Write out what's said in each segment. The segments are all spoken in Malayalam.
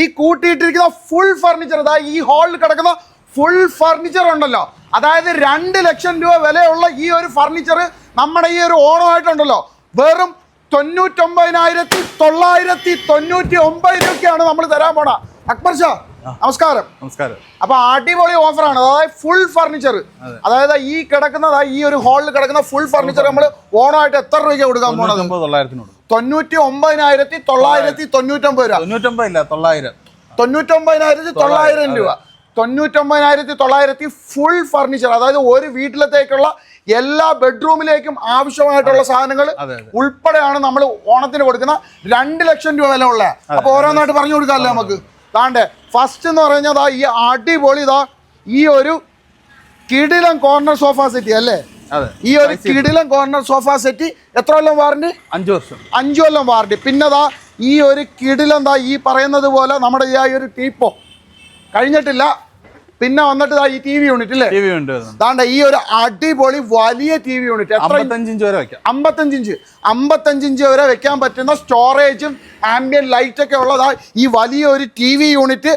ഈ കൂട്ടിയിട്ടിരിക്കുന്ന ഫുൾ ഫർണിച്ചർ ഇതാ ഈ ഹാളിൽ കിടക്കുന്ന ഫുൾ ഫർണിച്ചർ ഉണ്ടല്ലോ. അതായത് രണ്ട് ലക്ഷം രൂപ വിലയുള്ള ഈ ഒരു ഫർണിച്ചർ നമ്മുടെ ഈ ഒരു ഓണമായിട്ടുണ്ടല്ലോ. വെറും തൊണ്ണൂറ്റൊമ്പതിനായിരത്തി തൊള്ളായിരത്തി തൊണ്ണൂറ്റി ഒമ്പത് രൂപയ്ക്കാണ് നമ്മൾ തരാൻ പോണ അക്ബർ ഷാ നമസ്കാരം. നമസ്കാരം. അപ്പൊ അടിപൊളി ഓഫറാണ് അതായത് ഫുൾ ഫർണിച്ചർ അതായത് ഈ കിടക്കുന്ന ദാ ഈ ഒരു ഹാളിൽ കിടക്കുന്ന ഫുൾ ഫർണിച്ചർ നമ്മൾ ഓണമായിട്ട് എത്ര രൂപയ്ക്ക് കൊടുക്കാൻ പോണത്? തൊള്ളായിരത്തിനോട്. തൊണ്ണൂറ്റി ഒമ്പതിനായിരത്തി തൊള്ളായിരത്തി തൊണ്ണൂറ്റൊമ്പത് രൂപ. തൊണ്ണൂറ്റൊമ്പത് ഇല്ല തൊള്ളായിരം. തൊണ്ണൂറ്റൊമ്പതിനായിരത്തി തൊള്ളായിരം രൂപ. തൊണ്ണൂറ്റൊമ്പതിനായിരത്തി തൊള്ളായിരത്തി ഫുൾ ഫർണിച്ചർ അതായത് ഒരു വീട്ടിലത്തേക്കുള്ള എല്ലാ ബെഡ്റൂമിലേക്കും ആവശ്യമായിട്ടുള്ള സാധനങ്ങൾ. ഉൾപ്പെടെയാണ് നമ്മൾ ഓണത്തിന് കൊടുക്കുന്ന രണ്ട് ലക്ഷം രൂപ വില ഉള്ള അപ്പൊ ഓരോന്നായിട്ട് പറഞ്ഞു കൊടുക്കാമല്ലോ നമുക്ക്. താണ്ടേ ഫസ്റ്റ് എന്ന് പറഞ്ഞാൽ ഈ അടിപൊളി ഇതാ ഈ ഒരു കിടിലം കോർണർ സോഫ സെറ്റ് അല്ലേ? ഈ ഒരു കിടിലം കോർണർ സോഫ സെറ്റ് എത്ര കൊല്ലം വാറണ്ടി അഞ്ചു വർഷം. അഞ്ചു കൊല്ലം വാറണ്ടി പിന്നെതാ ഈ ഒരു കിടിലം ദാ ഈ പറയുന്നത് പോലെ നമ്മുടെ ഈ ഒരു ടീപ്പോ കഴിഞ്ഞിട്ടില്ല. പിന്നെ വന്നിട്ട് ഈ ടി വി യൂണിറ്റ് അല്ലേ ടി വി ദാണ്ട ഈ ഒരു അടിപൊളി വലിയ ടി വി യൂണിറ്റ് എത്ര അമ്പത്തഞ്ച് ഇഞ്ച് വരെ വെക്കാം. അമ്പത്തഞ്ചിഞ്ച് അമ്പത്തഞ്ചിഞ്ച് വരെ വെക്കാൻ പറ്റുന്ന സ്റ്റോറേജും ആംബിയൻ ലൈറ്റ് ഒക്കെ ഉള്ളതാ ഈ വലിയ ഒരു ടി വി യൂണിറ്റ്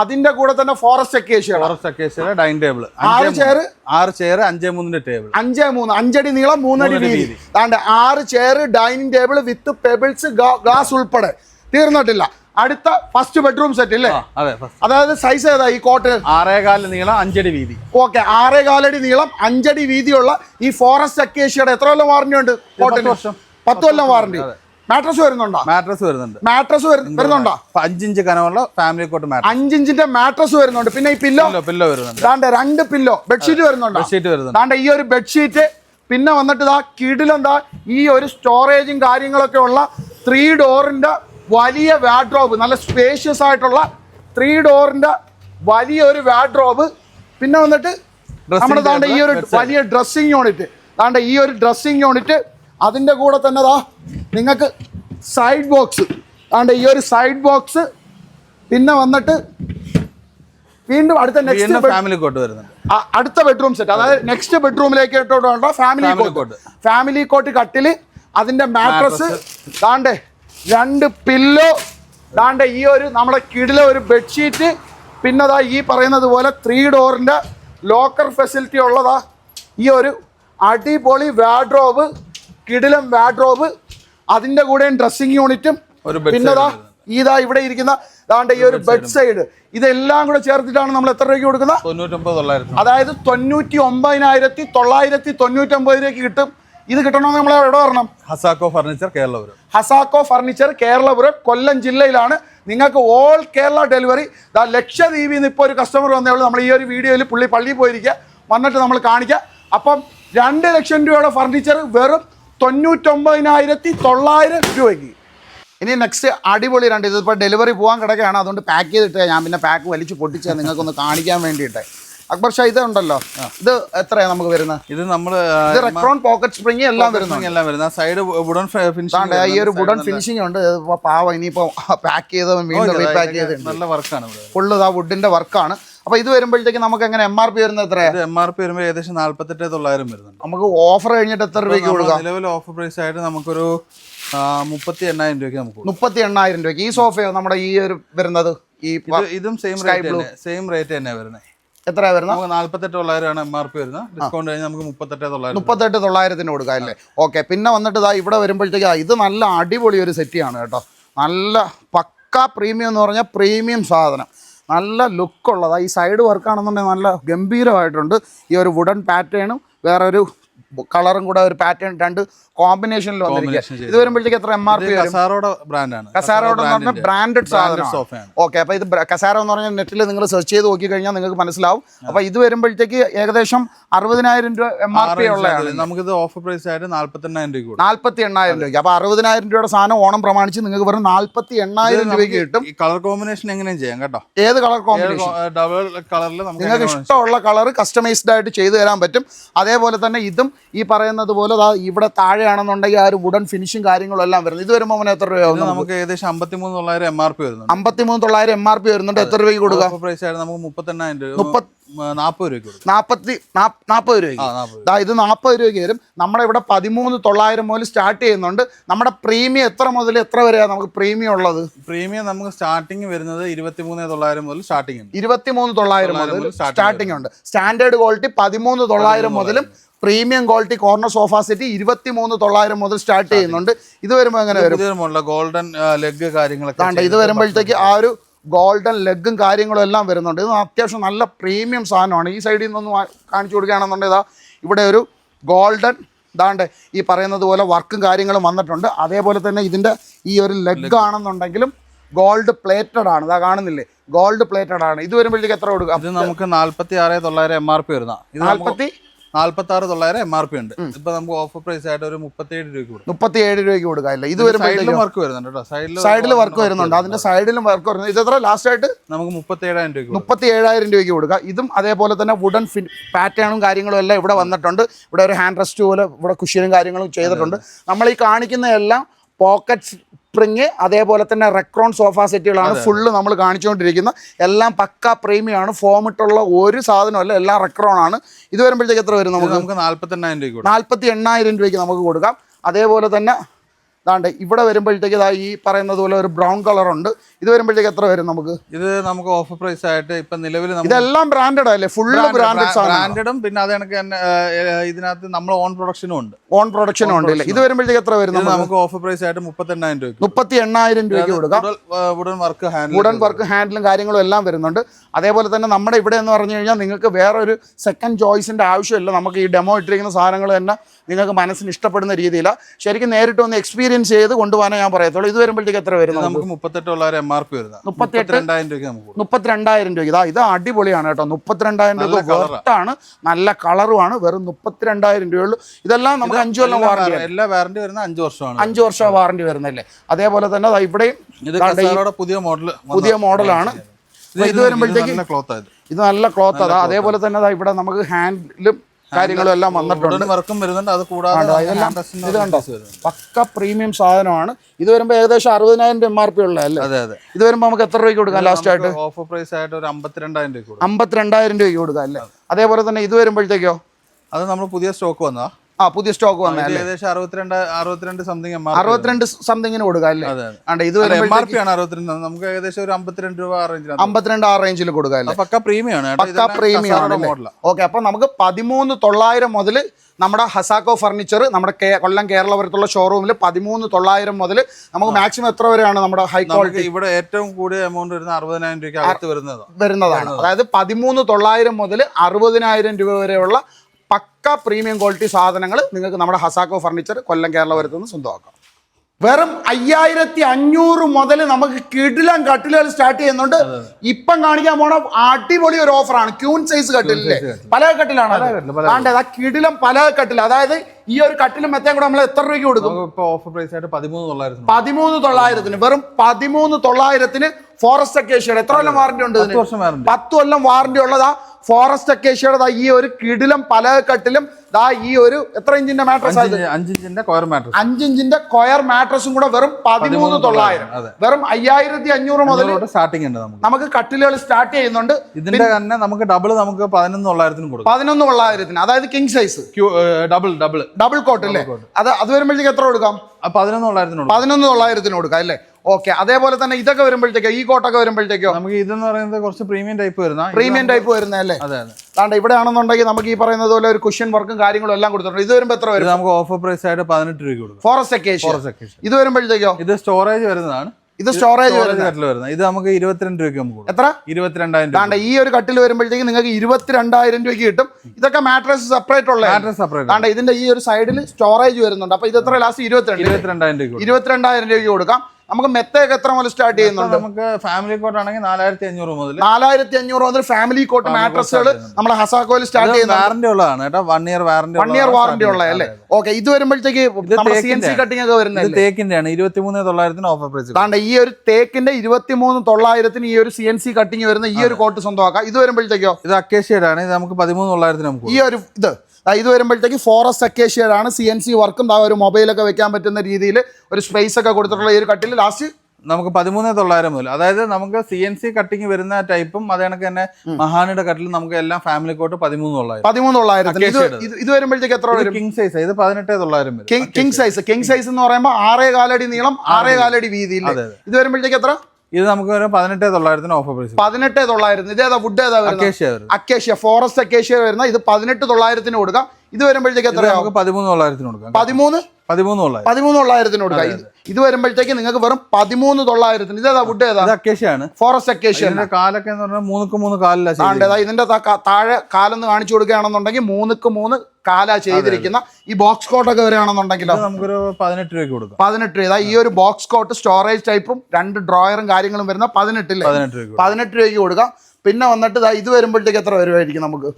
അതിന്റെ കൂടെ തന്നെ forest acacia forest dining table ആറ് ചെയർ ആറ് ചെയർ അഞ്ചേ മൂന്നിന്റെ ടേബിൾ അഞ്ചേ മൂന്ന്. അഞ്ചടി നീളം മൂന്നടി വീതി. ആറ് chair dining table with pebbles glass ഉൾപ്പെടെ. തീർന്നിട്ടില്ല. അടുത്ത ഫസ്റ്റ് ബെഡ്റൂം സെറ്റ് അല്ലേ അതെ first. അതായത് സൈസ് ഏതാ ഈ കോട്ട് ആറേകാൽ നീളം അഞ്ചടി വീതി. ഓക്കെ ആറേ കാലടി നീളം അഞ്ചടി വീതിയുള്ള ഈ ഫോറസ്റ്റ് അക്കേഷ്യയുടെ എത്ര കൊല്ലം വാറന്റി ഉണ്ട്? കോട്ടിന് വർഷം. പത്ത് കൊല്ലം വാറണ്ടി മാട്രസ് വരുന്നുണ്ടോ? മാട്രസ് വരുന്നുണ്ട്. മാട്രസ് വരുന്നുണ്ടോ? അഞ്ചിഞ്ച് കനമുള്ള ഫാമിലി കോട്ട് മാട്രസ് അഞ്ചിഞ്ചിന്റെ മാട്രസ് വരുന്നുണ്ട്. പിന്നെ ഈ പില്ലോ പില്ലോ വരുന്നുണ്ട്. ദാണ്ട് രണ്ട് പില്ലോ ബെഡ്ഷീറ്റ് വരുന്നുണ്ട്? ബെഡ്ഷീറ്റ് വരുന്നുണ്ട്. ദാണ്ട് ഈ ഒരു ബെഡ്ഷീറ്റ് പിന്നെ വന്നിട്ട് ഇതാ കിടിലെന്താ ഈ ഒരു സ്റ്റോറേജും കാര്യങ്ങളൊക്കെ ഉള്ള ത്രീ ഡോറിന്റെ വലിയ വാഡ്രോബ് നല്ല സ്പേഷ്യസ് ആയിട്ടുള്ള ത്രീ ഡോറിന്റെ വലിയ ഒരു വാഡ്രോബ് പിന്നെ വന്നിട്ട് നമ്മുടെ ദാണ്ട് ഈ ഒരു വലിയ ഡ്രസ്സിങ് യൂണിറ്റ് താണ്ട ഈ ഒരു ഡ്രസ്സിങ് യൂണിറ്റ് അതിന്റെ കൂടെ തന്നെ ദാ നിങ്ങൾക്ക് സൈഡ് ബോക്സ് അതുകൊണ്ട് ഈ ഒരു സൈഡ് ബോക്സ് പിന്നെ വന്നിട്ട് വീണ്ടും അടുത്ത നെക്സ്റ്റ് ഫാമിലി കോട്ട് വരുന്നുണ്ട് അടുത്ത ബെഡ്റൂം സെറ്റ് അതായത് നെക്സ്റ്റ് ബെഡ്റൂമിലേക്ക് ഫാമിലി കോട്ട് ഫാമിലി കോട്ട് കട്ടിൽ അതിന്റെ മാട്രസ് ദാണ്ടേ രണ്ട് പില്ലോ ദാണ്ടെ ഈ ഒരു നമ്മുടെ കിടിലെ ഒരു ബെഡ്ഷീറ്റ് പിന്നെ ദാ ഈ പറയുന്നത് പോലെ ത്രീ ഡോറിന്റെ ലോക്കർ ഫെസിലിറ്റി ഉള്ളതാ ഈ ഒരു അടിപൊളി വാഡ്രോബ് കിടിലം വാഡ്രോബ് അതിന്റെ കൂടെ ഡ്രസ്സിങ് യൂണിറ്റും പിന്നെതാ. ഇതാ ഇവിടെ ഇരിക്കുന്ന ദാണ്ടെ ഈ ഒരു ബെഡ് സൈഡ് ഇതെല്ലാം കൂടെ ചേർത്തിട്ടാണ് നമ്മൾ എത്ര രൂപയ്ക്ക് കൊടുക്കുന്നത്? അതായത് തൊണ്ണൂറ്റി ഒമ്പതിനായിരത്തി തൊള്ളായിരത്തി തൊണ്ണൂറ്റൊമ്പത് രൂപയ്ക്ക് കിട്ടും. ഇത് കിട്ടണമെന്ന് നമ്മൾ എവിടെ വരണം? ഹസാക്കോ ഫർണിച്ചർ കേരളപുരം. ഹസാക്കോ ഫർണിച്ചർ കേരളപുരം കൊല്ലം ജില്ലയിലാണ്. നിങ്ങൾക്ക് ഓൾ കേരള ഡെലിവറി ദാ ലക്ഷദ്വീപിൽ നിന്ന് ഇപ്പോൾ ഒരു കസ്റ്റമർ വന്നേ ഉള്ളൂ. നമ്മൾ ഈ ഒരു വീഡിയോയിൽ പുള്ളി പള്ളിയിൽ പോയിരിക്കുക. വന്നിട്ട് നമ്മൾ കാണിക്കുക അപ്പം രണ്ട് ലക്ഷം രൂപയുടെ ഫർണിച്ചർ വെറും തൊണ്ണൂറ്റൊമ്പതിനായിരത്തി തൊള്ളായിരം രൂപയ്ക്ക്. ഇനി നെക്സ്റ്റ് അടിപൊളി രണ്ട് ഇതിപ്പോൾ ഡെലിവറി പോകാൻ കിടക്കുകയാണ്. അതുകൊണ്ട് പാക്ക് ചെയ്തിട്ട് ഞാൻ പിന്നെ പാക്ക് വലിച്ച് പൊട്ടിച്ച് നിങ്ങൾക്കൊന്ന് കാണിക്കാൻ വേണ്ടിയിട്ട്. അക്ബർ ഷാ ഇത് ഉണ്ടല്ലോ. ഇത് എത്രയാണ് നമുക്ക് വരുന്നത്? ഇത് നമ്മൾ റെക്ട്രോൺ പോക്കറ്റ് സ്പ്രിംഗ് എല്ലാം വരുന്നത്. എല്ലാം വരുന്ന സൈഡ് വുഡൻ ഫിനിഷിംഗ് ഈ ഒരു വുഡൻ ഫിനിഷിംഗ് ഉണ്ട്. പാവ. ഇനിയിപ്പോ പാക്ക് ചെയ്ത് വീണ്ടും റീപാക്ക് ചെയ്തിട്ടുണ്ട്. നല്ല വർക്കാണ് ഫുള്ള് ആ വുഡിന്റെ വർക്കാണ് അപ്പൊ ഇത് വരുമ്പോഴത്തേക്ക് നമുക്ക് എങ്ങനെ എം ആർ പി വരുന്നത് എത്ര എം ആർ പി വരുമ്പോൾ ഏകദേശം നാല്പത്തെട്ട് തൊള്ളായിരം വരുന്നുണ്ട്. നമുക്ക് ഓഫർ കഴിഞ്ഞിട്ട് എത്ര രൂപയ്ക്ക് കൊടുക്കാം? നിലവിൽ ഓഫർ പ്രൈസ് ആയിട്ട് നമുക്കൊരു മുപ്പത്തി എണ്ണായിരം രൂപയ്ക്ക് നമുക്ക്. മുപ്പത്തി എണ്ണായിരം രൂപയ്ക്ക്. ഈ സോഫയോ നമ്മുടെ ഈ ഒരു വരുന്നത്? ഈ ഇതും സെയിം റേറ്റ് സെയിം റേറ്റ് തന്നെയാണ് വരുന്നത് എത്രയാ വരുന്നത്? നമുക്ക് നാല്പത്തെട്ട് തൊള്ളായിരം ആണ് എം ആർ പി വരുന്നത് ഡിസ്കൗണ്ട് കഴിഞ്ഞാൽ നമുക്ക് മുപ്പത്തെട്ട് തൊള്ളായിരം മുപ്പത്തെട്ട് തൊള്ളായിരത്തിന് കൊടുക്കാം അല്ലേ? ഓക്കെ പിന്നെ വന്നിട്ട് ഇതാ ഇവിടെ വരുമ്പോഴത്തേക്ക് ഇത് നല്ല അടിപൊളി ഒരു സെറ്റിയാണ് കേട്ടോ. നല്ല പക്ക പ്രീമിയം എന്ന് പറഞ്ഞാൽ പ്രീമിയം സാധനം. നല്ല ലുക്കുള്ളതാണ് ഈ സൈഡ് വർക്കാണെന്നുണ്ടെങ്കിൽ നല്ല ഗംഭീരമായിട്ടുണ്ട്. ഈ ഒരു വുഡൻ പാറ്റേണും വേറൊരു കളറും കൂടെ ഒരു പാറ്റേൺ രണ്ട് കോമ്പിനേഷനിൽ വന്നിരിക്കുക. ഇത് വരുമ്പോഴത്തേക്ക് എത്ര എം ആർ പി കസാറോടെ ബ്രാൻഡാണ് കസാരോട് എന്ന് പറഞ്ഞാൽ ബ്രാൻഡഡ് സാധനം സോഫയാണ് ഓക്കെ അപ്പോൾ ഇത് കസാരോ എന്ന് പറഞ്ഞാൽ നെറ്റിൽ നിങ്ങൾ സെർച്ച് ചെയ്ത് നോക്കി കഴിഞ്ഞാൽ നിങ്ങൾക്ക് മനസ്സിലാവും. അപ്പോൾ ഇത് വരുമ്പോഴത്തേക്ക് ഏകദേശം അറുപതിനായിരം രൂപ എം ആർ പി ഉള്ളതാണ്. നമുക്കിത് ഓഫർ പ്രൈസ് ആയിട്ട് നാല്പത്തെണ്ണായിരം രൂപ കൊടുക്കും. നാൽപ്പത്തി എണ്ണായിരം രൂപയ്ക്ക്. അപ്പോൾ അറുപതിനായിരം രൂപയുടെ സാധനം ഓണം പ്രമാണിച്ച് നിങ്ങൾക്ക് വെറും നാൽപ്പത്തി എണ്ണായിരം രൂപയ്ക്ക് കിട്ടും. കളർ കോമ്പിനേഷൻ എങ്ങനെയും ചെയ്യാം കേട്ടോ. ഏത് കളർ കോമ്പിനേഷൻ ഡബിൾ കളറിൽ നിങ്ങൾക്ക് ഇഷ്ടമുള്ള കളർ കസ്റ്റമൈസ്ഡ് ആയിട്ട് ചെയ്തു തരാൻ പറ്റും. അതേപോലെ തന്നെ ഇതും ഈ പറയുന്നത് പോലെ ഇവിടെ ഇവിടെ താഴെയാണെന്നുണ്ടെങ്കിൽ ആ ഒരു വുഡൻ ഫിനിഷും കാര്യങ്ങളും എല്ലാം വരുന്നത് ഇത് വരുമ്പോൾ അവന് എത്ര രൂപയാവും നമുക്ക്? ഏകദേശം അമ്പത്തിമൂന്ന് തൊള്ളായിരം എം ആർ പി വരുന്നുണ്ട്. അമ്പത്തി മൂന്ന് തൊള്ളായിരം എം ആർ പി വരുന്നുണ്ട്. എത്ര രൂപയ്ക്ക് കൊടുക്കാം? പ്രൈസ് ആയിരുന്നു നമുക്ക് മുപ്പത്തെണ്ണായിരം രൂപ. മുപ്പത്തി നാൽപ്പത് രൂപയ്ക്ക് നാൽപ്പത്തി നാൽപ്പത് രൂപയ്ക്ക്. ഇത് നാൽപ്പത് രൂപയ്ക്ക് വരും. നമ്മുടെ ഇവിടെ പതിമൂന്ന് തൊള്ളായിരം മുതൽ സ്റ്റാർട്ട് ചെയ്യുന്നുണ്ട്. നമ്മുടെ പ്രീമിയം എത്ര മുതൽ എത്ര വരെയാണ് നമുക്ക് പ്രീമിയം ഉള്ളത്? പ്രീമിയം നമുക്ക് സ്റ്റാർട്ടിങ് വരുന്നത് ഇരുപത്തി മൂന്ന് തൊള്ളായിരം മുതൽ സ്റ്റാർട്ടിങ് ഉണ്ട്. ഇരുപത്തിമൂന്ന് തൊള്ളായിരം മുതൽ മുതൽ സ്റ്റാർട്ടിംഗ് ഉണ്ട്. സ്റ്റാൻഡേർഡ് ക്വാളിറ്റി പതിമൂന്ന് തൊള്ളായിരം മുതലും premium quality corner sofa set ഇരുപത്തി മൂന്ന് തൊള്ളായിരം മുതൽ സ്റ്റാർട്ട് ചെയ്യുന്നുണ്ട്. ഇത് വരുമ്പോൾ എങ്ങനെ വരും? ഗോൾഡൻ ലെഗ് കാര്യങ്ങളൊക്കെ ഇത് വരുമ്പോഴത്തേക്ക് ആ ഒരു ഗോൾഡൻ ലെഗും കാര്യങ്ങളും എല്ലാം വരുന്നുണ്ട്. ഇത് അത്യാവശ്യം നല്ല പ്രീമിയം സാധനമാണ്. ഈ സൈഡിൽ നിന്നൊന്ന് കാണിച്ചു കൊടുക്കുകയാണെന്നുണ്ടെങ്കിൽ ഇതാ ഇവിടെ ഒരു ഗോൾഡൻ ഇതാണ്ട് ഈ പറയുന്നത് പോലെ വർക്കും കാര്യങ്ങളും വന്നിട്ടുണ്ട്. അതേപോലെ തന്നെ ഇതിന്റെ ഈ ഒരു ലെഗ് ആണെന്നുണ്ടെങ്കിലും ഗോൾഡ് പ്ലേറ്റഡ് ആണ്. ഇതാ കാണുന്നില്ലേ? ഗോൾഡ് പ്ലേറ്റഡ് ആണ്. ഇത് വരുമ്പോഴത്തേക്ക് എത്ര കൊടുക്കുക ഇത് നമുക്ക് നാല്പത്തി ആറ് തൊള്ളായിരം എം ആർ പി വരുന്ന ഇത് നാൽപ്പത്തി നാല്പത്തി ആറ് തൊള്ളായിരം എം ആർ പി ഉണ്ട്. ഇപ്പൊ നമുക്ക് ഓഫർ പ്രൈസ് ആയിട്ട് ഒരു മുപ്പത്തിയേഴ് രൂപയ്ക്ക് കൊടുക്കും. മുപ്പത്തിയേഴ് രൂപയ്ക്ക് കൊടുക്കാം. ഇല്ല ഇത് സൈഡിലും വർക്ക് വരുന്നുണ്ട് കേട്ടോ. സൈഡിൽ സൈഡിൽ വർക്ക് വരുന്നുണ്ട്. അതിന്റെ സൈഡിലും വർക്ക് വരുന്നുണ്ട്. ഇത് എത്ര? ലാസ്റ്റ് ആയിട്ട്? നമുക്ക് മുപ്പത്തിയേഴായിരം മുപ്പത്തി ഏഴായിരം രൂപയ്ക്ക് കൊടുക്കാം. ഇതും അതേപോലെ തന്നെ വുഡൻ ഫിൻ പാറ്റേണും കാര്യങ്ങളും എല്ലാം ഇവിടെ വന്നിട്ടുണ്ട്. ഇവിടെ ഒരു ഹാൻഡ് റെസ്റ്റ് പോലെ ഇവിടെ കുഷ്യനും കാര്യങ്ങളും ചെയ്തിട്ടുണ്ട്. നമ്മൾ ഈ കാണിക്കുന്ന എല്ലാം പോക്കറ്റ് സ്പ്രിങ് അതേപോലെ തന്നെ റെക്രോൺ സോഫ സെറ്റുകളാണ് ഫുള്ള് നമ്മൾ കാണിച്ചുകൊണ്ടിരിക്കുന്നത്. എല്ലാം പക്ക പ്രീമിയമാണ് ഫോം ഇട്ടുള്ള ഒരു സാധനമല്ല എല്ലാം റെക്രോൺ ആണ്. ഇത് വരുമ്പോഴത്തേക്ക് എത്ര വരും നമുക്ക്? നമുക്ക് നാൽപ്പത്തി എണ്ണായിരം രൂപ നാൽപ്പത്തി എണ്ണായിരം രൂപയ്ക്ക് നമുക്ക് കൊടുക്കാം. അതേപോലെ തന്നെ ദാണ്ട് ഇവിടെ വരുമ്പോഴത്തേക്ക് ഇതാ ഈ പറയുന്നത് പോലെ ഒരു ബ്രൗൺ കളർ ഉണ്ട്. ഇത് വരുമ്പോഴത്തേക്ക് എത്ര വരും നമുക്ക്? ഇത് നമുക്ക് ഓഫർ പ്രൈസ് ആയിട്ട് ഇപ്പൊ നിലവിൽ ഇതെല്ലാം ബ്രാൻഡഡ് അല്ലേ? ഫുള്ള് ബ്രാൻഡഡ് ബ്രാൻഡും ബ്രാൻഡഡും പിന്നെ അത് കണക്ക് തന്നെ ഇതിനകത്ത് നമ്മൾ ഓൺ പ്രൊഡക്ഷനും ഉണ്ട്. ഓൺ പ്രൊഡക്ഷനും ഉണ്ട് ഇത് വരുമ്പോഴത്തേക്ക് എത്ര വരും നമുക്ക്? ഓഫർ പ്രൈസ് ആയിട്ട് മുപ്പത്തെണ്ണായിരം രൂപ മുപ്പത്തി എണ്ണായിരം രൂപയ്ക്ക് കൊടുക്കാം. Wooden work handle wooden work ഹാൻഡിലും കാര്യങ്ങളും എല്ലാം വരുന്നുണ്ട്. അതേപോലെ തന്നെ നമ്മുടെ ഇവിടെ എന്ന് പറഞ്ഞു കഴിഞ്ഞാൽ നിങ്ങൾക്ക് വേറെ ഒരു സെക്കൻഡ് ചോയ്സിന്റെ ആവശ്യമില്ല. നമുക്ക് ഈ ഡെമോ ഇട്ടിരിക്കുന്ന സാധനങ്ങൾ തന്നെ നിങ്ങൾക്ക് മനസ്സിന് ഇഷ്ടപ്പെടുന്ന രീതിയിലാണ് ശരിക്കും നേരിട്ട് ഒന്ന് എക്സ്പീരിയൻസ് ചെയ്ത് കൊണ്ടുപോകാനേ ഞാൻ പറയത്തുള്ളൂ. ഇത് വരുമ്പോഴത്തേക്ക് എത്ര വരും നമുക്ക്? നമുക്ക് മുപ്പത്തെട്ട് തൊള്ളായിരം എം ആർ പി വരുന്നത് മുപ്പത്തിരണ്ടായിരം രൂപയ്ക്ക് നമുക്ക്. മുപ്പത്തിരണ്ടായിരം രൂപ ഇതാ ഇത് അടിപൊളിയാണ് കേട്ടോ. മുപ്പത്തിരണ്ടായിരം രൂപ. വെർത്താണ് നല്ല കളറുമാണ് വെറും മുപ്പത്തിരണ്ടായിരം രൂപയുള്ളൂ ഇതെല്ലാം നമുക്ക് അഞ്ചു കൊല്ലം വാറന്റി വാറണ്ടി എല്ലാ വാറണ്ടി വരുന്ന അഞ്ച് വർഷമാണ്. അഞ്ച് വർഷം വാറണ്ടി വരുന്നല്ലേ അതേപോലെ തന്നെ ഇവിടെയും പുതിയ മോഡൽ പുതിയ മോഡലാണ് ഇത് വരുമ്പോഴത്തേക്ക് ഇത്. നല്ല ക്ലോത്ത് അതാ അതേപോലെ തന്നെ ഇവിടെ നമുക്ക് ഹാൻഡിലും കാര്യങ്ങളും എല്ലാം വന്നിട്ടുണ്ട്. വർക്കും വരുന്നുണ്ട്. അത് കൂടാതെ ഇത് കണ്ടോ. പക്ക പ്രീമിയം സാധനമാണ്. ഇത് വരുമ്പോൾ ഏകദേശം അറുപതിനായിരം രൂപ എം ആർ പി ഉള്ള അതെ അതെ. ഇത് വരുമ്പോൾ നമുക്ക് എത്ര രൂപയ്ക്ക് കൊടുക്കാം ലാസ്റ്റ് ആയിട്ട്? ഓഫർ പ്രൈസ് ആയിട്ട് ഒരു അമ്പത്തിരണ്ടായിരം രൂപ അമ്പത്തിരണ്ടായിരം രൂപയ്ക്ക് കൊടുക്കാം അല്ലേ? അതേപോലെ തന്നെ ഇത് വരുമ്പോഴത്തേക്കോ അത് നമ്മൾ പുതിയ സ്റ്റോക്ക് വന്നാ ആ പുതിയ സ്റ്റോക്ക് വന്ന ഏകദേശം അറുപത്തിരണ്ട് അറുപത്തിരണ്ട് സംതിങ് എം ആർ അറുപത്തിരണ്ട് സംതിങ്ങിന് കൊടുക്കുക അല്ലേ? അതെ അതെ. ആണ്ട് ഇത് എം ആർ വരുമ്പോൾ പി ആണ് അറുപത്തിരണ്ട്. നമുക്ക് ഏകദേശം ഒരു അമ്പത്തിരണ്ട് രൂപ ആ റേഞ്ചിലാണ് അമ്പത്തിരണ്ട് ആ റേഞ്ചിൽ കൊടുക്കുക അല്ലേ? പക്ക പ്രീമിയം ആണ്. കേട്ടോ. പക്ക ഇതെല്ലാം പ്രീമിയം കസാരയുടെ ആണ് മോഡലാ ഓക്കെ അപ്പൊ നമുക്ക് പതിമൂന്ന് തൊള്ളായിരം മുതൽ നമ്മുടെ ഹസാക്കോ ഫർണിച്ചർ നമ്മുടെ കൊല്ലം കേരളപുരത്തുള്ള ഷോറൂമിൽ പതിമൂന്ന് തൊള്ളായിരം മുതൽ നമുക്ക് മാക്സിമം എത്ര വരെയാണ് നമ്മുടെ ഹൈ ക്വാളിറ്റി ഇവിടെ ഏറ്റവും കൂടിയ എമൗണ്ട് വരുന്ന അറുപതിനായിരം രൂപ വരുന്നതാണ്. അതായത് പതിമൂന്ന് തൊള്ളായിരം മുതൽ അറുപതിനായിരം രൂപ വരെയുള്ള പക്ക പ്രീമിയം ക്വാളിറ്റി സാധനങ്ങൾ നിങ്ങൾക്ക് നമ്മുടെ ഹസാക്കോ ഫർണിച്ചർ കൊല്ലം കേരള നിന്ന് സ്വന്തമാക്കാം. വെറും അയ്യായിരത്തി അഞ്ഞൂറ് മുതൽ നമുക്ക് കിടിലം കട്ടിലുകൾ സ്റ്റാർട്ട് ചെയ്യുന്നുണ്ട്. ഇപ്പം കാണിക്കാൻ പോണ അടിപൊളി ഒരു ഓഫറാണ് ക്യൂൺ സൈസ് കട്ടിലില്ലേ? പല കട്ടിലാണ് ആ കിടിലം പല കട്ടിൽ. അതായത് ഈ ഒരു കട്ടിലും മെത്തേം കൂടെ നമ്മൾ എത്ര രൂപയ്ക്ക് കൊടുക്കും? പതിമൂന്ന് തൊള്ളായിരത്തി പതിമൂന്ന് തൊള്ളായിരത്തിന്. വെറും പതിമൂന്ന് തൊള്ളായിരത്തിന് ഫോറസ്റ്റ് അക്കേഷ്യയുടെ എത്ര കൊല്ലം വാറന്റി ഉണ്ട് പത്ത് കൊല്ലം വാറന്റി ഉള്ളതാ. ഫോറസ്റ്റ് അക്കേഷ്യയുടെ ദാ ഈ ഒരു കിടിലും പല കട്ടിലും ദാ ഈ ഒരു എത്ര ഇഞ്ചിന്റെ മാട്രസ് അഞ്ചിഞ്ചിന്റെ കൊയർ മാട്രസ്. അഞ്ചിഞ്ചിന്റെ കൊയർ മാട്രസും കൂടെ വെറും പതിമൂന്ന് തൊള്ളായിരം. വെറും അയ്യായിരത്തി അഞ്ഞൂറ് മുതൽ സ്റ്റാർട്ടിംഗ് ഉണ്ട് നമുക്ക്. നമുക്ക് കട്ടിലുകൾ സ്റ്റാർട്ട് ചെയ്യുന്നുണ്ട്. ഇതിന്റെ തന്നെ നമുക്ക് ഡബിൾ നമുക്ക് പതിനൊന്ന് തൊള്ളായിരത്തിന് കൊടുക്കും. പതിനൊന്ന് തൊള്ളായിരത്തിന്. അതായത് king size double double double cot അല്ലേ? അത് അത് വരുമ്പോഴത്തേക്ക് എത്ര കൊടുക്കാം? പതിനൊന്ന് തൊള്ളായിരത്തിന് പതിനൊന്ന് തൊള്ളായിരത്തിന് കൊടുക്കാം അല്ലേ? ഓക്കെ അതേപോലെ തന്നെ ഇതൊക്കെ വരുമ്പോഴത്തേക്കോ ഈ കോട്ടൊക്കെ വരുമ്പോഴത്തേക്കോ? നമുക്ക് ഇതെന്ന് പറയുന്നത് കുറച്ച് പ്രീമിയം ടൈപ്പ് വരുന്ന. പ്രീമിയം ടൈപ്പ് വരുന്നതല്ലേ? അതെ അതെ. അതാണ്ട് ഇവിടെ ആണെന്നുണ്ടെങ്കിൽ നമുക്ക് ഈ പറയുന്നത് പോലെ ഒരു കുഷ്യൻ വർക്കും കാര്യങ്ങളും എല്ലാം കൊടുത്തിട്ടുണ്ട്. ഇത് വരുമ്പോൾ എത്ര വരും? നമുക്ക് ഓഫർ പ്രൈസ് ആയിട്ട് പതിനെട്ട് രൂപ കൊടുക്കും. ഫോറസ്റ്റ് അക്കേഷ്യ ഫോർ സെക്കൻഡ് ഇത് വരുമ്പോഴത്തേക്കോ? ഇത് സ്റ്റോറേജ് വരുന്നതാണ്. ഇത് സ്റ്റോറേജ് വരുന്ന വരുന്നത്. ഇത് നമുക്ക് ഇരുപത്തിരണ്ട് രൂപയ്ക്ക് നമുക്ക് എത്ര? ഇരുപത്തിരണ്ടായിരം രൂപ ദാണ്ട ഈ ഒരു കട്ടിൽ വരുമ്പോഴത്തേക്ക് നിങ്ങൾക്ക് ഇരുപത്തിരണ്ടായിരം രൂപയ്ക്ക് കിട്ടും. ഇതൊക്കെ മാട്രസ് സെപ്പറേറ്റ് ഉള്ള മാട്രസ് സെപ്പറേറ്റ് ഇതിന്റെ ഈ ഒരു സൈഡിൽ സ്റ്റോറേജ് വരുന്നുണ്ട്. അപ്പൊ ഇത് എത്ര ലാസ്റ്റ് ഇരുപത്തിരണ്ട് ഇരുപത്തിരണ്ടായിരം രൂപ ഇരുപത്തിരണ്ടായിരം രൂപയ്ക്ക് കൊടുക്കാം. നമുക്ക് മെത്തയൊക്കെ എത്ര മുതൽ സ്റ്റാർട്ട് ചെയ്യുന്നുണ്ട്? നമുക്ക് ഫാമിലി കോട്ട് ആണെങ്കിൽ നാലായിരത്തി അഞ്ഞൂറ് മുതൽ നാലായിരത്തി അഞ്ഞൂറ് മുതൽ ഫാമിലി കോട്ട് മാട്രസുകൾ നമ്മൾ ഹസാക്കോയിൽ സ്റ്റാർട്ട് ചെയ്യുന്നത് വാറന്റി ഉള്ളതാണ് കേട്ടോ. One year warranty one year warranty ഉള്ള അല്ലേ ഓക്കെ ഇത് വരുമ്പോഴത്തേക്ക് കട്ടിങ് ഒക്കെ വരുന്നത് തേക്കിന്റെ വരുന്നല്ലേ തേക്കിന്റെയാണ്. ഇരുപത്തിമൂന്ന് തൊള്ളായിരത്തിന് ഓഫർ പ്രൈസ് താണ്ട ഈ ഒരു തേക്കിന്റെ ഇരുപത്തി മൂന്ന് തൊള്ളായിരത്തിന് ഈ ഒരു സി എൻ സി കട്ടിങ് വരുന്ന ഈ ഒരു കോട്ട് സ്വന്തമാക്കാം. ഇത് വരുമ്പോഴത്തേക്കോ? ഇത് അക്കേഷ്യയുടെ ആണ് ഇത് നമുക്ക് പതിമൂന്ന് തൊള്ളായിരത്തിന് നമുക്ക് ഈ ഒരു ഇത്. ഇത് വരുമ്പോഴത്തേക്ക് ഫോറസ്റ്റ് അക്കേഷ്യയിലാണ് സി എൻ സി വർക്കും ആ ഒരു മൊബൈലൊക്കെ വെക്കാൻ പറ്റുന്ന രീതിയിൽ ഒരു സ്പേസ് ഒക്കെ കൊടുത്തിട്ടുള്ള ഈ ഒരു കട്ടിൽ ലാസ്റ്റ് നമുക്ക് പതിമൂന്ന് തൊള്ളായിരം മുതൽ. അതായത് നമുക്ക് സി എൻ സി കട്ടിങ് വരുന്ന ടൈപ്പും അതേ കണക്ക് തന്നെ മഹാനിയുടെ കട്ടിൽ നമുക്ക് എല്ലാം ഫാമിലി കോട്ട് പതിമൂന്ന് തൊള്ളായിരം. പതിമൂന്ന് തൊള്ളായിരം ഇത് വരുമ്പോഴത്തേക്ക് എത്ര കിങ് സൈസ് ഇത് പതിനെട്ട് തൊള്ളായിരം കിങ് സൈസ് കിങ് സൈസ് എന്ന് പറയുമ്പോൾ ആറേ കാലടി നീളം ആറേ കാലടി. വീതി. ഇത് വരുമ്പോഴത്തേക്ക് എത്ര? ഇത് നമുക്ക് പതിനെട്ട് തൊള്ളായിരത്തിന് ഓഫർ പ്രൈസ് പതിനെട്ട് തൊള്ളായിരത്തിന്. ഇത് ഏതാ വുഡ് ഏതാ അക്കേഷ്യ ഫോറസ്റ്റ് അക്കേഷ്യ വരുന്ന ഇത് പതിനെട്ട് തൊള്ളായിരത്തിന് കൊടുക്കാം. ഇത് വരുമ്പോഴത്തേക്ക് എത്രയാ എത്രയാവും? പതിമൂന്ന് തൊള്ളായിരത്തിന് കൊടുക്കാം പതിമൂന്ന്? പതിമൂന്ന് പതിമൂന്ന് തൊള്ളായിരത്തിന് കൊടുക്കാം. ഇത് ഇത് വരുമ്പോഴത്തേക്ക് നിങ്ങൾക്ക് വെറും പതിമൂന്ന് തൊള്ളായിരത്തിന്. ഇതേതാ വുഡ് ഏതാ? അക്കേഷ്യാണ് ഫോറസ്റ്റ് അക്കേഷ്യ ഇതിന്റെ കാലൊക്കെ എന്ന് പറഞ്ഞാൽ മൂന്നുക്ക് മൂന്ന് കാലില്ല ഇതിന്റെ താഴെ കാലെന്ന് കാണിച്ചു കൊടുക്കുകയാണെന്നുണ്ടെങ്കിൽ മൂന്നുക്ക് മൂന്ന് കാലാ ചെയ്തിരിക്കുന്ന ഈ ബോക്സ് കോട്ട് ഒക്കെ വരികയാണെന്നുണ്ടെങ്കിലോ നമുക്കൊരു പതിനെട്ട് രൂപയ്ക്ക് കൊടുക്കാം. പതിനെട്ട് രൂപ. ഇതാ ഈ ഒരു ബോക്സ് കോട്ട് സ്റ്റോറേജ് ടൈപ്പും രണ്ട് ഡ്രോയറും കാര്യങ്ങളും വരുന്ന പതിനെട്ടില്ലേ? പതിനെട്ട് രൂപയ്ക്ക് കൊടുക്കാം. പതിനെട്ട് രൂപയ്ക്ക് കൊടുക്കാം. പിന്നെ വന്നിട്ട് ഇത് വരുമ്പോഴത്തേക്ക് എത്ര വരുമായിരിക്കും നമുക്ക്?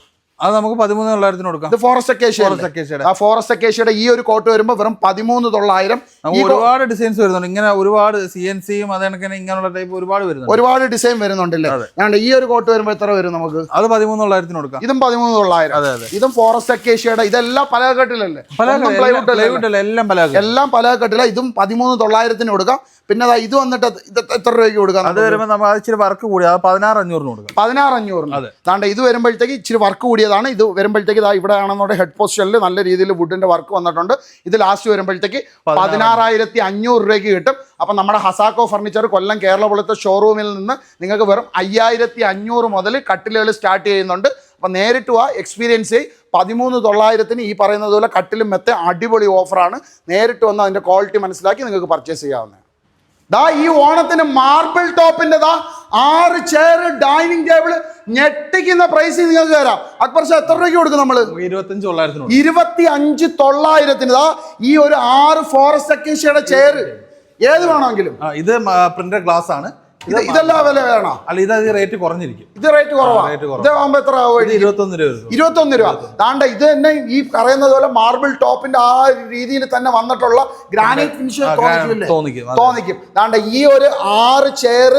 അത് നമുക്ക് പതിമൂന്ന് തൊള്ളായിരത്തിന് കൊടുക്കാം. ഇത് ഫോറസ്റ്റ് അക്കേഷ്യ ആ ഫോറസ്റ്റ് അക്കേഷ്യയുടെ ഈ ഒരു കോട്ട് വരുമ്പോൾ വെറും പതിമൂന്ന് തൊള്ളായിരം. ഒരുപാട് ഡിസൈൻസ് വരുന്നുണ്ട്. ഇങ്ങനെ ഒരുപാട് സി എൻ സിയും അത് കണക്കിന് ഇങ്ങനെയുള്ള ടൈപ്പ് ഒരുപാട് വരുന്നുണ്ട്. ഒരുപാട് ഡിസൈൻ വരുന്നുണ്ടല്ലേ? അതുകൊണ്ട് ഈ ഒരു കോട്ട് വരുമ്പോൾ എത്ര വരും നമുക്ക്? അത് പതിമൂന്ന് തൊള്ളായിരത്തിന് കൊടുക്കാം. ഇതും പതിമൂന്ന് തൊള്ളായിരം. അതെ അതെ. ഇതും ഫോറസ്റ്റ് അക്കേഷ്യയുടെ ഇതെല്ലാം പലകെട്ടിലല്ലേ പല. പ്ലൈവുഡ് എല്ലാം പല എല്ലാം പലകെട്ടില ഇതും പതിമൂന്ന് തൊള്ളായിരത്തിന് കൊടുക്കാം. പിന്നെ ദാ ഇത് വന്നിട്ട് ഇത് എത്ര രൂപയ്ക്ക് കൊടുക്കാം അത് വരുമ്പോൾ നമ്മൾ അത് ഇച്ചിരി വർക്ക് കൂടി. അത് പതിനാറ് അഞ്ഞൂറിന് കൊടുക്കാം. പതിനാറ് അഞ്ഞൂറിന്. അതെ. താണ്ട ഇത് വരുമ്പോഴത്തേക്ക് ഇച്ചിരി വർക്ക് കൂടിയതാണ് ഇത് വരുമ്പോഴത്തേക്ക് ഇതാ ഇവിടെ ആണെന്നുണ്ടെങ്കിൽ ഹെഡ് പോസ്റ്റലിൽ നല്ല രീതിയിൽ വുഡിന്റെ വർക്ക് വന്നിട്ടുണ്ട്. ഇത് ലാസ്റ്റ് വരുമ്പോഴത്തേക്ക് പതിനാറായിരത്തി അഞ്ഞൂറ് രൂപയ്ക്ക് കിട്ടും. അപ്പം നമ്മുടെ ഹസാക്കോ ഫർണിച്ചർ കൊല്ലം കേരള പോലത്തെ ഷോറൂമിൽ നിന്ന് നിങ്ങൾക്ക് വെറും അയ്യായിരത്തി അഞ്ഞൂറ് മുതൽ കട്ടിലുകൾ സ്റ്റാർട്ട് ചെയ്യുന്നുണ്ട്. അപ്പം നേരിട്ട് ആ എക്സ്പീരിയൻസ് പതിമൂന്ന് തൊള്ളായിരത്തിന് ഈ പറയുന്നത് പോലെ കട്ടിലും മെത്ത അടിപൊളി ഓഫറാണ് നേരിട്ട് വന്ന് അതിന്റെ ക്വാളിറ്റി മനസ്സിലാക്കി നിങ്ങൾക്ക് പർച്ചേസ് ചെയ്യാവുന്നതാണ്. ദാ ഈ ഓണത്തിന് മാർബിൾ ടോപ്പിന്റെ ദാ ആറ് ചെയർ ഡൈനിങ് ടേബിൾ ഞെട്ടിക്കുന്ന പ്രൈസ് നിങ്ങൾക്ക് തരാം. അക്ബർ ഷാ എത്ര രൂപയ്ക്ക് കൊടുക്കും നമ്മൾ നമുക്ക് ഇരുപത്തഞ്ച് തൊള്ളായിരത്തിന് ഇരുപത്തി അഞ്ച് തൊള്ളായിരത്തിന് ദാ ഈ ഒരു ആറ് ഫോറസ്റ്റ് അക്കേഷ്യയുടെ ചെയർ ഏത് വേണമെങ്കിലും. ഇത് പ്രിന്റഡ് ഗ്ലാസ് ആണ്. ഇതെല്ലാം വില വേണോ? അല്ല ഇത് റേറ്റ് കുറഞ്ഞിരിക്കും. ഇത് റേറ്റ് കുറവാണ്. ഇതാകുമ്പോ എത്ര ഇരുപത്തൊന്ന് രൂപ ഇരുപത്തൊന്ന് രൂപ. താണ്ട ഇത് തന്നെ ഈ പറയുന്നത് പോലെ മാർബിൾ ടോപ്പിന്റെ ആ രീതിയിൽ തന്നെ വന്നിട്ടുള്ള ഗ്രാനൈറ്റ് ഫിനിഷ് തോന്നിക്കും. തോന്നിക്കും. താണ്ട ഈ ഒരു ആറ് ചെയർ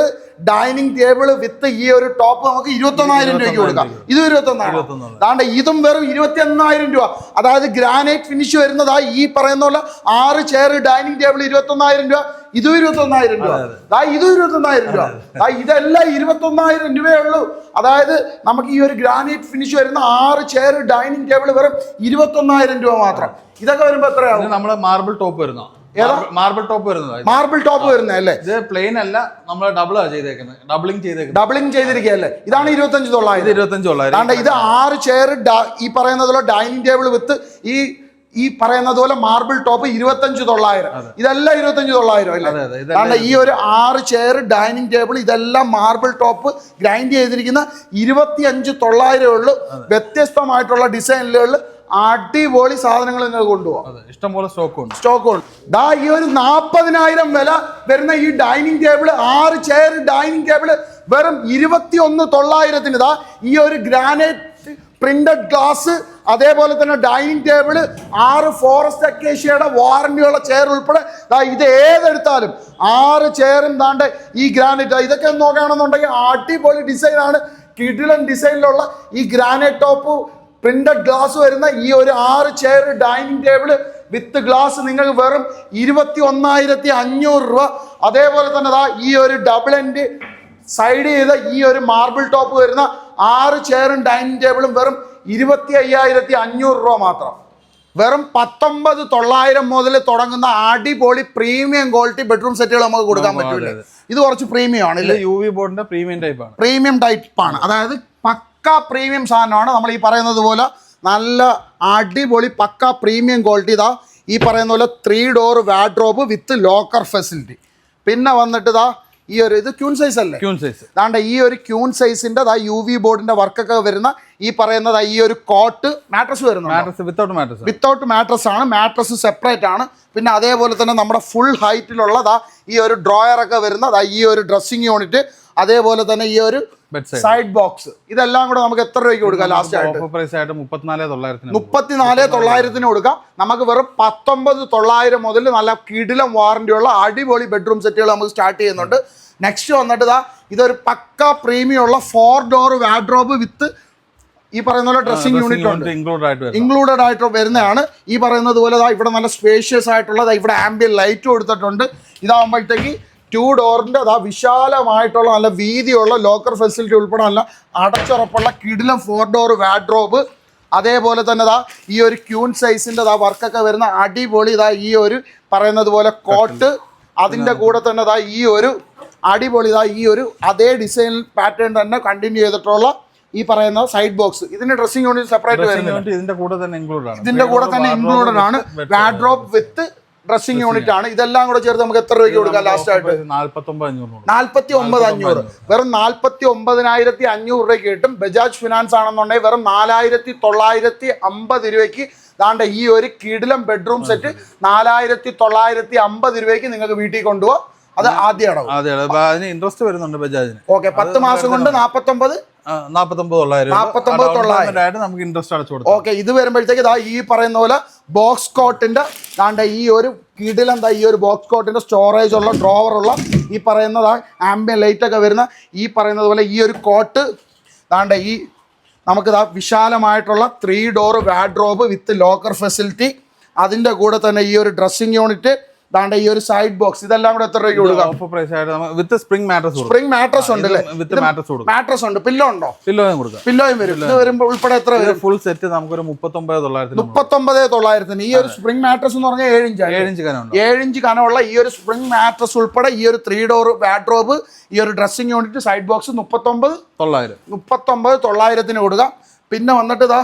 ഡൈനിങ് ടേബിൾ വിത്ത് ഈ ഒരു ടോപ്പ് നമുക്ക് ഇരുപത്തൊന്നായിരം രൂപയ്ക്ക് കൊടുക്കാം. ഇത് ഇരുപത്തൊന്നായിരം. താണ്ട ഇതും വെറും ഇരുപത്തി ഒന്നായിരം രൂപ. അതായത് ഗ്രാനൈറ്റ് ഫിനിഷ് വരുന്നതാ ഈ പറയുന്ന പോലെ ആറ് ചെയർ ഡൈനിങ് ടേബിൾ ഇരുപത്തൊന്നായിരം രൂപ. ഇതും ഇരുപത്തൊന്നായിരം രൂപ. ദാ ഇതും ഇരുപത്തൊന്നായിരം രൂപ. ദാ ഇതെല്ലാം ഇരുപത്തൊന്നായിരം രൂപയേ ഉള്ളൂ. അതായത് നമുക്ക് ഈ ഒരു ഗ്രാനൈറ്റ് ഫിനിഷ് വരുന്ന ആറ് ചെയർ ഡൈനിങ് ടേബിൾ വെറും ഇരുപത്തൊന്നായിരം രൂപ മാത്രം. ഇതൊക്കെ വരുമ്പോ എത്രയാണ് നമ്മുടെ മാർബിൾ ടോപ്പ് വരുന്ന? മാർബിൾ ടോപ്പ് വരുന്നത്. മാർബിൾ ടോപ്പ് വരുന്നതല്ലേ ഇത് പ്ലെയിൻ അല്ല നമ്മൾ ഡബിൾ ആ ചെയ്തേക്കുന്നത്. ഡബിളിങ് ചെയ്തേക്കുന്നത്. ഡബിളിങ് ചെയ്തിരിക്കുകയല്ലേ? ഇതാണ് ഇരുപത്തഞ്ച് തൊള്ളായിരം ഇരുപത്തഞ്ച് തൊള്ളായിരം ഇത് ആറ് ചെയർ ഈ പറയുന്നത് പോലെ ഡൈനിങ് ടേബിൾ വിത്ത് ഈ ഈ പറയുന്നത് പോലെ മാർബിൾ ടോപ്പ് ഇരുപത്തഞ്ച് തൊള്ളായിരം ഇതെല്ലാം ഇരുപത്തഞ്ച് തൊള്ളായിരം അല്ലേ? കാരണം ഈ ഒരു ആറ് ചെയർ ഡൈനിങ് ടേബിൾ ഇതെല്ലാം മാർബിൾ ടോപ്പ് ഗ്രൈൻഡ് ചെയ്തിരിക്കുന്ന ഇരുപത്തി അഞ്ച് തൊള്ളായിരം ഉള്ളു. വ്യത്യസ്തമായിട്ടുള്ള ഡിസൈനുകളിൽ അടിപൊളി സാധനങ്ങൾ നിങ്ങൾ കൊണ്ടുപോകാം അതെ ഇഷ്ടംപോലെ സ്റ്റോക്ക് ഉണ്ട്. സ്റ്റോക്ക് ഉണ്ട്. ദാ ഈ ഒരു നാൽപ്പതിനായിരം വില വരുന്ന ഈ ഡൈനിങ് ടേബിൾ ആറ് ചെയർ ഡൈനിങ് ടേബിൾ വെറും ഇരുപത്തി ഒന്ന് തൊള്ളായിരത്തിന് ദാ ഈ ഒരു ഗ്രാനൈറ്റ് പ്രിന്റഡ് ഗ്ലാസ് അതേപോലെ തന്നെ ഡൈനിങ് ടേബിൾ ആറ് ഫോറസ്റ്റ് അക്കേഷ്യയുടെ വാറണ്ടിയുള്ള ചെയർ ഉൾപ്പെടെ. ഇത് ഏതെടുത്താലും ആറ് ചെയറും താണ്ട് ഈ ഗ്രാനൈറ്റ് ഇതൊക്കെ നോക്കുകയാണെന്നുണ്ടെങ്കിൽ അടിപൊളി ഡിസൈനാണ് കിടിലൻ ഡിസൈനിലുള്ള ഈ ഗ്രാനൈറ്റ് ടോപ്പ് പ്രിന്റഡ് ഗ്ലാസ് വരുന്ന ഈ ഒരു ആറ് chair dining table with glass നിങ്ങൾക്ക് വെറും ഇരുപത്തി ഒന്നായിരത്തി അഞ്ഞൂറ് രൂപ. അതേപോലെ തന്നെ ദാ ഈ ഒരു ഡബിൾ എൻഡ് സൈഡ് ചെയ്ത ഈ ഒരു മാർബിൾ ടോപ്പ് വരുന്ന ആറ് ചെയറും ഡൈനിങ് ടേബിളും വെറും ഇരുപത്തി അയ്യായിരത്തി അഞ്ഞൂറ് രൂപ മാത്രം. വെറും പത്തൊമ്പത് തൊള്ളായിരം മുതൽ തുടങ്ങുന്ന അടിപൊളി പ്രീമിയം ക്വാളിറ്റി ബെഡ്റൂം സെറ്റുകൾ നമുക്ക് കൊടുക്കാൻ പറ്റില്ല ഇത് കുറച്ച് പ്രീമിയം ആണ് യു വി ബോർഡിന്റെ പ്രീമിയം ടൈപ്പ് ആണ്. പ്രീമിയം ടൈപ്പ് ആണ്. അതായത് പക്ക പ്രീമിയം സാധനമാണ്. നമ്മൾ ഈ പറയുന്നത് പോലെ നല്ല അടിപൊളി പക്ക പ്രീമിയം ക്വാളിറ്റി ഇതാ. ഈ പറയുന്ന പോലെ three door wardrobe with locker facility പിന്നെ വന്നിട്ട് ഇതാ ഈ ഒരു ഇത് ക്യൂൺ സൈസ് അല്ലേ? ക്യൂൺ സൈസ് ദാണ്ട ഈ ഒരു ക്യൂൺ സൈസിന്റെ ദാ യു വി ബോർഡിന്റെ വർക്കൊക്കെ വരുന്ന ഈ പറയുന്നത് ഈ ഒരു കോട്ട് മാട്രസ് വരുന്നുണ്ട്? Mattress without mattress without mattress ആണ്. മാട്രസ് സെപ്പറേറ്റ് ആണ്. പിന്നെ അതേപോലെ തന്നെ നമ്മുടെ ഫുൾ ഹൈറ്റിലുള്ളതാ ഈ ഒരു ഡ്രോയറൊക്കെ വരുന്ന ദാ ഈ ഒരു ഡ്രസ്സിങ് യൂണിറ്റ് അതേപോലെ തന്നെ ഈ ഒരു സൈഡ് ബോക്സ് ഇതെല്ലാം കൂടെ നമുക്ക് എത്ര രൂപയ്ക്ക് കൊടുക്കാം ലാസ്റ്റ് ആയിട്ട്? പ്രൈസ് ആയിട്ട് മുപ്പത്തിനാല് തൊള്ളായിരത്തിന് മുപ്പത്തിനാല് തൊള്ളായിരത്തിന് കൊടുക്കാം. നമുക്ക് വെറും പത്തൊമ്പത് തൊള്ളായിരം മുതൽ നല്ല കിടിലം വാറന്റിയുള്ള അടിപൊളി ബെഡ്റൂം സെറ്റുകൾ നമുക്ക് സ്റ്റാർട്ട് ചെയ്യുന്നുണ്ട്. നെക്സ്റ്റ് വന്നിട്ട് ഇതാ ഇതൊരു പക്ക പ്രീമിയം ഉള്ള ഫോർ ഡോർ വാഡ്രോബ് വിത്ത് ഈ പറയുന്ന പോലെ ഡ്രസ്സിംഗ് യൂണിറ്റ് ഉണ്ട്. ഇൻക്ലൂഡ് ആയിട്ട് വരും ഇൻക്ലൂഡഡ് ആയിട്ട് വരുന്നതാണ്. ഈ പറയുന്നത് പോലെ ഇവിടെ നല്ല സ്പേഷ്യസ് ആയിട്ടുള്ളത് ഇവിടെ ആംബിയൻ ലൈറ്റ് കൊടുത്തിട്ടുണ്ട് ഇതാകുമ്പോഴത്തേക്ക് ടു ഡോറിന്റെ അതാ വിശാലമായിട്ടുള്ള നല്ല വീതിയുള്ള ലോക്കർ ഫെസിലിറ്റി ഉൾപ്പെടെ നല്ല അടച്ചുറപ്പുള്ള കിടിലം ഫോർ ഡോർ വാഡ്രോബ് അതേപോലെ തന്നെ ദാ ഈ ഒരു ക്യൂൺ സൈസിന്റെ ദാ വർക്കൊക്കെ വരുന്ന അടിപൊളി ഇതാ ഈ ഒരു പറയുന്നത് പോലെ കോട്ട് അതിന്റെ കൂടെ തന്നെ ദാ ഈ ഒരു അടിപൊളി ഇതാ ഈ ഒരു അതേ ഡിസൈൻ പാറ്റേൺ തന്നെ കണ്ടിന്യൂ ചെയ്തിട്ടുള്ള ഈ പറയുന്ന സൈഡ് ബോക്സ് ഇതിന്റെ ഡ്രസ്സിംഗ് യൂണിറ്റ് സെപ്പറേറ്റ് വരുന്നുണ്ട് ഇതിന്റെ കൂടെ തന്നെ ഇൻക്ലൂഡ് ആണ്. ഇതിന്റെ കൂടെ തന്നെ ഇൻക്ലൂഡഡ് ആണ്. വാഡ്രോപ്പ് വിത്ത് ഡ്രസ്സിംഗ് യൂണിറ്റ് ആണ്. ഇതെല്ലാം കൂടെ ചേർത്ത് നമുക്ക് എത്ര രൂപയ്ക്ക് കൊടുക്കാം ലാസ്റ്റ് ആയിട്ട്? നാൽപ്പത്തി ഒമ്പത് അഞ്ഞൂറ് വെറും നാൽപ്പത്തി ഒമ്പതിനായിരത്തി അഞ്ഞൂറ്. രൂപയ്ക്ക് കിട്ടും. ബജാജ് ഫിനാൻസ് ആണെന്നുണ്ടെങ്കിൽ വെറും നാലായിരത്തി തൊള്ളായിരത്തി അമ്പത് രൂപയ്ക്ക് ദാണ്ട ഈ ഒരു കിടിലം ബെഡ്റൂം സെറ്റ് നാലായിരത്തി തൊള്ളായിരത്തി അമ്പത് രൂപയ്ക്ക് നിങ്ങൾക്ക് വീട്ടിൽ കൊണ്ടുപോകാം അത് ആദ്യ അടവ് അതെ അതെ അതിന് ഇൻട്രസ്റ്റ് വരുന്നുണ്ട് ബജാജിന്. ഓക്കെ പത്ത് മാസം കൊണ്ട് നാപ്പത്തൊമ്പത്? നമുക്ക് ഇൻട്രസ്റ്റ് അടച്ചു കൊടുക്കാം. ഓക്കെ ഇത് വരുമ്പോഴത്തേക്ക് ഇതാ ഈ പറയുന്ന പോലെ ബോക്സ് കോട്ടിന്റെ ദാണ്ട ഈ ഒരു കിടിലെന്താ ഈ ഒരു ബോക്സ് കോട്ടിന്റെ സ്റ്റോറേജ് ഉള്ള ഡ്രോവർ ഉള്ള ഈ പറയുന്നതാ ആംബിയൻ ലൈറ്റ് ഒക്കെ വരുന്ന ഈ പറയുന്നത് പോലെ ഈ ഒരു കോട്ട് ദാണ്ട ഈ നമുക്ക് ഇതാ വിശാലമായിട്ടുള്ള three door wardrobe with locker facility അതിന്റെ കൂടെ തന്നെ ഈ ഒരു ഡ്രസ്സിങ് യൂണിറ്റ് ദാണ്ട ഈ ഒരു സൈഡ് ബോക്സ് ഇതെല്ലാം കൂടെ എത്ര രൂപയ്ക്ക് കൊടുക്കാം? With spring mattress spring mattress ഉണ്ട് അല്ലേ? വിത്ത് മാട്രസ് കൊടുക്കും. മാട്രസ് ഉണ്ട്. പില്ലോ ഉണ്ടോ? പില്ലോയും കൊടുക്കാം. പില്ലോയും വരും. ഇത് വരുമ്പോൾ ഉൾപ്പെടെ എത്ര വരും? ഫുൾ സെറ്റ് നമുക്കൊരു മുപ്പത്തൊമ്പത് തൊള്ളായിരത്തി മുപ്പത്തൊമ്പത് തൊള്ളായിരത്തിന്. ഈ ഒരു സ്പ്രിംഗ് മാട്രസ് എന്ന് പറഞ്ഞാൽ ഏഴ് ഇഞ്ച് ഏഴ് ഇഞ്ച് കനം ഏഴ് ഇഞ്ച് കനമുള്ള ഈ ഒരു സ്പ്രിംഗ് മാട്രസ് ഉൾപ്പെടെ ഈ ഒരു ത്രീ ഡോർ വാഡ്രോബ് ഈ ഒരു ഡ്രസ്സിംഗ് യൂണിറ്റ് സൈഡ് ബോക്സ് മുപ്പത്തൊമ്പത് തൊള്ളായിരം. മുപ്പത്തൊമ്പത് തൊള്ളായിരത്തിന് കൊടുക്കാം. പിന്നെ വന്നിട്ട് ഇതാ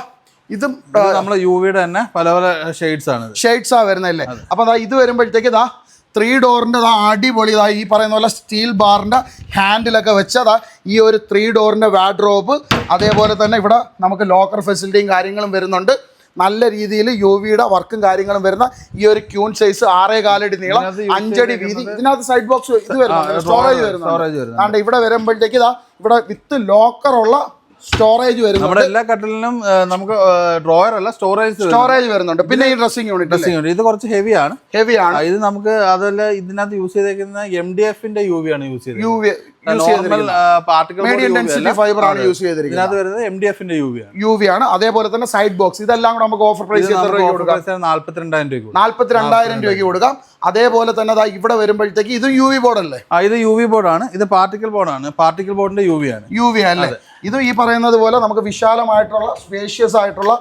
ഇതും നമ്മുടെ നമ്മളെ യു വിയുടെ തന്നെ പല പല ഷെയ്ഡ്സ് ആണ് ഷെയ്ഡ്സ് ആ വരുന്നല്ലേ അപ്പൊ ദാ ഇത് വരുമ്പോഴത്തേക്ക് ഇതാ ത്രീ ഡോറിന്റെ ദാ അടിപൊളി ഇതാ ഈ പറയുന്ന പോലെ സ്റ്റീൽ ബാറിന്റെ ഹാൻഡിലൊക്കെ വെച്ചതാ ഈ ഒരു ത്രീ ഡോറിന്റെ വാഡ്രോബ് അതേപോലെ തന്നെ ഇവിടെ നമുക്ക് ലോക്കർ ഫെസിലിറ്റിയും കാര്യങ്ങളും വരുന്നുണ്ട്. നല്ല രീതിയിൽ യു വിയുടെ വർക്കും കാര്യങ്ങളും വരുന്ന ഈ ഒരു ക്യൂൺ സൈസ് ആറേ കാലടി നീളം അഞ്ചടി വീതി. ഇതിനകത്ത് സൈഡ് ബോക്സ് ഇത് വരുന്നു സ്റ്റോറേജ് വരുന്നു സ്റ്റോറേജ് വരുന്നത് അതുകൊണ്ട് ഇവിടെ വരുമ്പോഴത്തേക്ക് ഇതാ ഇവിടെ വിത്ത് ലോക്കറുള്ള സ്റ്റോറേജ് വരുന്നുണ്ട്. നമ്മുടെ എല്ലാ കട്ടിലിനും നമുക്ക് ഡ്രോയർ അല്ല സ്റ്റോറേജ് സ്റ്റോറേജ് വരുന്നുണ്ട്. പിന്നെ ഈ ഡ്രസ്സിംഗ് യൂണിറ്റ് ഡ്രസ്സിംഗ് യൂണിറ്റ് ഇത് കുറച്ച് ഹെവി ആണ് ഹെവി ആണ് ഇത് നമുക്ക് അതല്ല ഇതിനകത്ത് യൂസ് ചെയ്തേക്കുന്ന എം ഡി എഫിന്റെ യു വി ആണ് യൂസ് യു വി ഫൈബർ ആണ് യൂസ് ചെയ്തിരിക്കുന്നത്. ഇതിനകത്ത് വരുന്നത് എം ഡി എഫിന്റെ യു വി ആണ്. യു വി ആണ്. അതേപോലെ തന്നെ സൈഡ് ബോക്സ് ഇതെല്ലാം കൂടെ നമുക്ക് ഓഫർ പ്രൈസ് എത്ര രൂപയ്ക്ക് കൊടുക്കാം? നാല്പത്തിരണ്ടായിരം രൂപയ്ക്ക് കൊടുക്കാം. അതേപോലെ തന്നെ ദാ ഇവിടെ വരുമ്പോഴത്തേക്ക് ഇത് യു വി ബോർഡ് അല്ലേ? ആ ഇത് യു വി ബോർഡ് ആണ്. ഇത് പാർട്ടിക്കൽ ബോർഡ് ആണ്. പാർട്ടിക്കൽ ബോർഡിന്റെ യു വി ആണ്. യു വി അല്ലേ? ഇത് ഈ പറയുന്നത് പോലെ നമുക്ക് വിശാലമായിട്ടുള്ള സ്പേഷ്യസ് ആയിട്ടുള്ള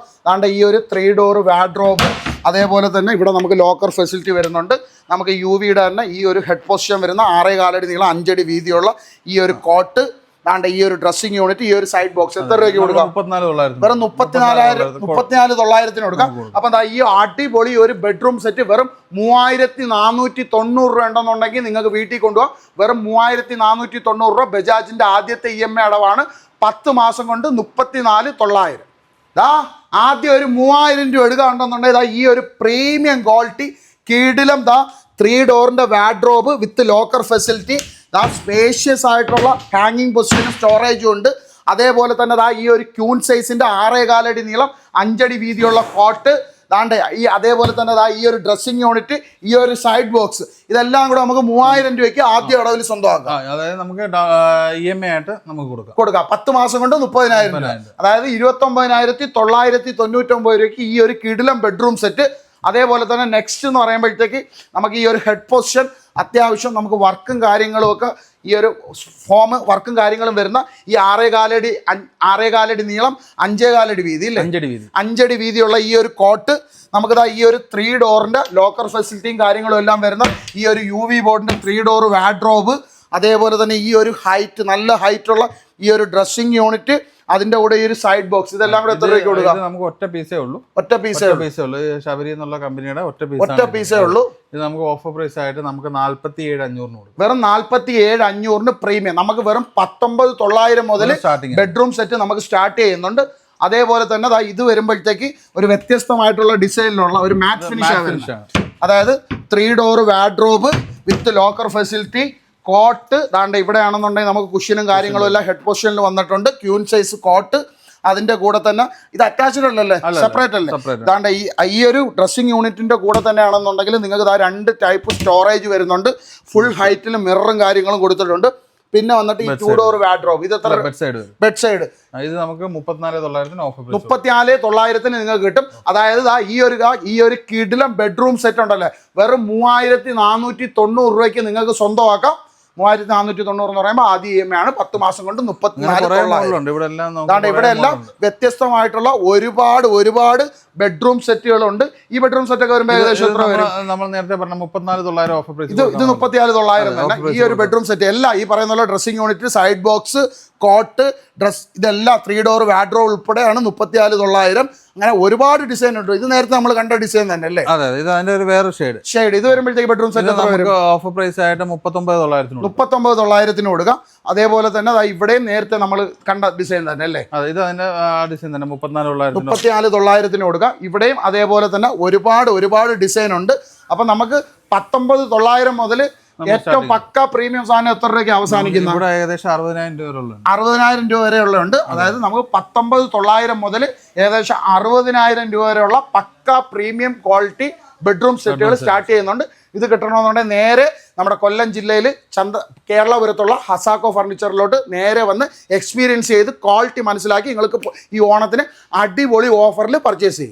ഈ ഒരു ത്രീ ഡോർ വാഡ്രോബ് അതേപോലെ തന്നെ ഇവിടെ നമുക്ക് ലോക്കർ ഫെസിലിറ്റി വരുന്നുണ്ട്. നമുക്ക് യു വിയുടെ തന്നെ ഈ ഒരു ഹെഡ് പൊസിഷൻ വരുന്ന ആറേ കാലടി നീളം അഞ്ചടി വീതിയുള്ള ഈ ഒരു കോട്ട് ദാണ്ട ഈ ഒരു ഡ്രസ്സിംഗ് യൂണിറ്റ് ഈ ഒരു സൈഡ് ബോക്സ് എത്ര രൂപയ്ക്ക് കൊടുക്കാം? വെറും മുപ്പത്തിനാലായിരം മുപ്പത്തിനാല് തൊള്ളായിരത്തിന്. കൊടുക്കാം. അപ്പൊ എന്താ ഈ അടിപൊളി ഒരു ബെഡ്റൂം സെറ്റ് വെറും മൂവായിരത്തി നാനൂറ്റി തൊണ്ണൂറ് രൂപ ഉണ്ടെന്നുണ്ടെങ്കിൽ നിങ്ങൾക്ക് വീട്ടിൽ കൊണ്ടുപോകാം വെറും മൂവായിരത്തി നാനൂറ്റി തൊണ്ണൂറ് രൂപ ബജാജിന്റെ ആദ്യത്തെ ഇ എം ഐ അടവാണ് പത്ത് മാസം കൊണ്ട് മുപ്പത്തിനാല് തൊള്ളായിരം. ദാ ആദ്യം ഒരു മൂവായിരം രൂപ എടുക്കുകയാണെന്നുണ്ടെങ്കിൽ ഇതാ ഈ ഒരു പ്രീമിയം ക്വാളിറ്റി കീടിലം ദാ ത്രീ ഡോറിന്റെ വാഡ്രോബ് വിത്ത് ലോക്കർ ഫെസിലിറ്റി ദാ സ്പേഷ്യസ് ആയിട്ടുള്ള ഹാങ്ങിങ് പൊസിഷനും സ്റ്റോറേജും ഉണ്ട്. അതേപോലെ തന്നെ ദാ ഈ ഒരു ക്യൂൺ സൈസിന്റെ ആറേ കാലടി നീളം അഞ്ചടി വീതിയുള്ള കോട്ട് ദാണ്ട് ഈ അതേപോലെ തന്നെ ദാ ഈ ഒരു ഡ്രസ്സിങ് യൂണിറ്റ് ഈ ഒരു സൈഡ് ബോക്സ് ഇതെല്ലാം കൂടെ നമുക്ക് മൂവായിരം രൂപയ്ക്ക് ആദ്യ അടവിൽ സ്വന്തമാക്കാം. അതായത് നമുക്ക് ഇ എം ഐ ആയിട്ട് നമുക്ക് കൊടുക്കാം. കൊടുക്കാം. പത്ത് മാസം കൊണ്ട് മുപ്പതിനായിരം രൂപ. അതായത് ഇരുപത്തി ഒമ്പതിനായിരത്തി തൊള്ളായിരത്തി തൊണ്ണൂറ്റൊമ്പത് രൂപയ്ക്ക് ഈ ഒരു കിടിലം ബെഡ്റൂം സെറ്റ് അതേപോലെ തന്നെ നെക്സ്റ്റ് എന്ന് പറയുമ്പോഴത്തേക്ക് നമുക്ക് ഈ ഒരു ഹെഡ് പൊസിഷൻ അത്യാവശ്യം നമുക്ക് വർക്കും കാര്യങ്ങളും ഒക്കെ ഈ ഒരു ഫോം വർക്കും കാര്യങ്ങളും വരുന്ന ഈ ആറേ കാലടി അഞ്ച്- ആറേ കാലടി നീളം അഞ്ചേ കാലടി വീതി ഇല്ലേ? അഞ്ചടി വീതി. അഞ്ചടി വീതിയുള്ള ഈ ഒരു കോട്ട് നമുക്കിതാ ഈ ഒരു ത്രീ ഡോറിന്റെ ലോക്കർ ഫെസിലിറ്റിയും കാര്യങ്ങളും എല്ലാം വരുന്ന ഈ ഒരു യു വി ബോർഡിന്റെ ത്രീ ഡോർ വാഡ്രോബ് അതേപോലെ തന്നെ ഈ ഒരു ഹൈറ്റ് നല്ല ഹൈറ്റുള്ള ഈ ഒരു ഡ്രസ്സിങ് യൂണിറ്റ് അതിന്റെ കൂടെ ഈ ഒരു സൈഡ് ബോക്സ് ഇതെല്ലാം കൂടെ എത്ര രൂപയ്ക്ക് കൊടുക്കാം? നമുക്ക് ഒറ്റ പീസേ ഉള്ളൂ. ഒറ്റ പീസേ പീസേ ഉള്ളൂ. ശബരി എന്നുള്ള കമ്പനിയുടെ ഒറ്റ ഒറ്റ പീസേ ഉള്ളൂ. ഇത് നമുക്ക് ഓഫർ പ്രൈസ് ആയിട്ട് നമുക്ക് നാല്പത്തി ഏഴ് അഞ്ഞൂറിന് കൊടുക്കും. വെറും നാല്പത്തി ഏഴ് അഞ്ഞൂറിന് പ്രീമിയം നമുക്ക് വെറും പത്തൊമ്പത് തൊള്ളായിരം മുതൽ സ്റ്റാർട്ടിങ് ബെഡ്റൂം സെറ്റ് നമുക്ക് സ്റ്റാർട്ട് ചെയ്യുന്നുണ്ട്. അതേപോലെ തന്നെ ഇത് വരുമ്പോഴത്തേക്ക് ഒരു വ്യത്യസ്തമായിട്ടുള്ള ഡിസൈനിലുള്ള ഒരു മാറ്റ് ഫിനിഷ് അതായത് three door wardrobe with locker facility cot ദാണ്ട് ഇവിടെയാണെന്നുണ്ടെങ്കിൽ നമുക്ക് കുഷ്യനും കാര്യങ്ങളും എല്ലാം ഹെഡ് പൊസിഷനിൽ വന്നിട്ടുണ്ട്. ക്യൂൻ സൈസ് കോട്ട് അതിന്റെ കൂടെ തന്നെ ഇത് അറ്റാച്ച്ഡ് അല്ലല്ലേ? സെപ്പറേറ്റ് അല്ലേ? അതാണ്ട് ഈ ഈ ഒരു ഡ്രസ്സിംഗ് യൂണിറ്റിന്റെ കൂടെ തന്നെയാണെന്നുണ്ടെങ്കിൽ നിങ്ങൾക്ക് ആ രണ്ട് ടൈപ്പ് സ്റ്റോറേജ് വരുന്നുണ്ട്. ഫുൾ ഹൈറ്റിൽ മിററും കാര്യങ്ങളും കൊടുത്തിട്ടുണ്ട്. പിന്നെ വന്നിട്ട് ഈ ടൂ ഡോർ വാഡ്രോബ് ഇത് എത്ര ബെഡ് സൈഡ് ബെഡ് സൈഡ് ഇത് നമുക്ക് മുപ്പത്തിനാല് തൊള്ളായിരത്തിന് ഓഫർ മുപ്പത്തിനാല് തൊള്ളായിരത്തിന് നിങ്ങൾക്ക് കിട്ടും. അതായത് ഈ ഒരു ഈ ഒരു കിടിലം ബെഡ്റൂം സെറ്റ് ഉണ്ടല്ലേ? വെറും മൂവായിരത്തി നാനൂറ്റി തൊണ്ണൂറ് രൂപയ്ക്ക് നിങ്ങൾക്ക് സ്വന്തമാക്കാം. മൂവായിരത്തി നാനൂറ്റി തൊണ്ണൂറ് എന്ന് പറയുമ്പോൾ ആദ്യ ഇ എം ഐ ആണ്. പത്ത് മാസം കൊണ്ട് മുപ്പത്തിനാല് ഇവിടെ എല്ലാം. വ്യത്യസ്തമായിട്ടുള്ള ഒരുപാട് ഒരുപാട് ബെഡ്റൂം സെറ്റുകളുണ്ട് ഈ ബെഡ്റൂം സെറ്റൊക്കെ വരുമ്പോൾ ഏകദേശം എത്ര വരും? നമ്മൾ നേരത്തെ പറഞ്ഞ മുപ്പത്തിനാല് തൊള്ളായിരം ഓഫർ പ്രൈസ് ഇത് ഇത് മുപ്പത്തിനാല് തൊള്ളായിരം തന്നെ. ഈ ഒരു ബെഡ്റൂം സെറ്റ് എല്ലാം ഈ പറയുന്ന പോലെ dressing unit side box cot dress ഇതെല്ലാം ത്രീ ഡോർ വാഡ്രോ ഉൾപ്പെടെയാണ് മുപ്പത്തിനാല് തൊള്ളായിരം. അങ്ങനെ ഒരുപാട് ഡിസൈൻ ഉണ്ട്. ഇത് നേരത്തെ നമ്മൾ കണ്ട ഡിസൈൻ തന്നെ അല്ലേ? അതെ ഇത് അതിന്റെ ഒരു വേറെ ഷെയ്ഡ് ഷെയ്ഡ് ഇത് വരുമ്പോഴത്തേക്ക് ബെഡ്റൂം സെറ്റ് ഓഫർ പ്രൈസ് ആയിട്ട് മുപ്പത്തൊമ്പത് തൊള്ളായിരത്തിന് മുപ്പത്തൊമ്പത് തൊള്ളായിരത്തിന് കൊടുക്കാം. അതേപോലെ തന്നെ ഇവിടെയും നേരത്തെ നമ്മൾ കണ്ട ഡിസൈൻ തന്നെ അല്ലേ? അതെ ഇത് അതിന്റെ ഡിസൈൻ തന്നെ മുപ്പത്തിനാല് തൊള്ളായിരത്തിന് മുപ്പത്തിനാല് തൊള്ളായിരത്തിന് കൊടുക്കാം. ഇവിടെയും അതേപോലെ തന്നെ ഒരുപാട് ഒരുപാട് ഡിസൈൻ ഉണ്ട്. അപ്പം നമുക്ക് പത്തൊമ്പത് തൊള്ളായിരം മുതൽ ഏറ്റവും പക്ക പ്രീമിയം സാധനം എത്ര രൂപയ്ക്ക് അവസാനിക്കുന്ന? ഇവിടെ ഏകദേശം അറുപതിനായിരം രൂപ അറുപതിനായിരം രൂപ വരെ ഉണ്ട് അതായത് നമുക്ക് പത്തൊമ്പത് തൊള്ളായിരം മുതൽ ഏകദേശം അറുപതിനായിരം രൂപ വരെയുള്ള പക്ക പ്രീമിയം ക്വാളിറ്റി ബെഡ്റൂം സെറ്റുകൾ സ്റ്റാർട്ട് ചെയ്യുന്നുണ്ട്. ഇത് കിട്ടണമെന്നുണ്ടെങ്കിൽ നേരെ നമ്മുടെ കൊല്ലം ജില്ലയിൽ ചന്ത കേരളപുരത്തുള്ള ഹസാക്കോ ഫർണിച്ചറിലോട്ട് നേരെ വന്ന് എക്സ്പീരിയൻസ് ചെയ്ത് ക്വാളിറ്റി മനസ്സിലാക്കി നിങ്ങൾക്ക് ഈ ഓണത്തിന് അടിപൊളി ഓഫറിൽ പർച്ചേസ് ചെയ്യാം.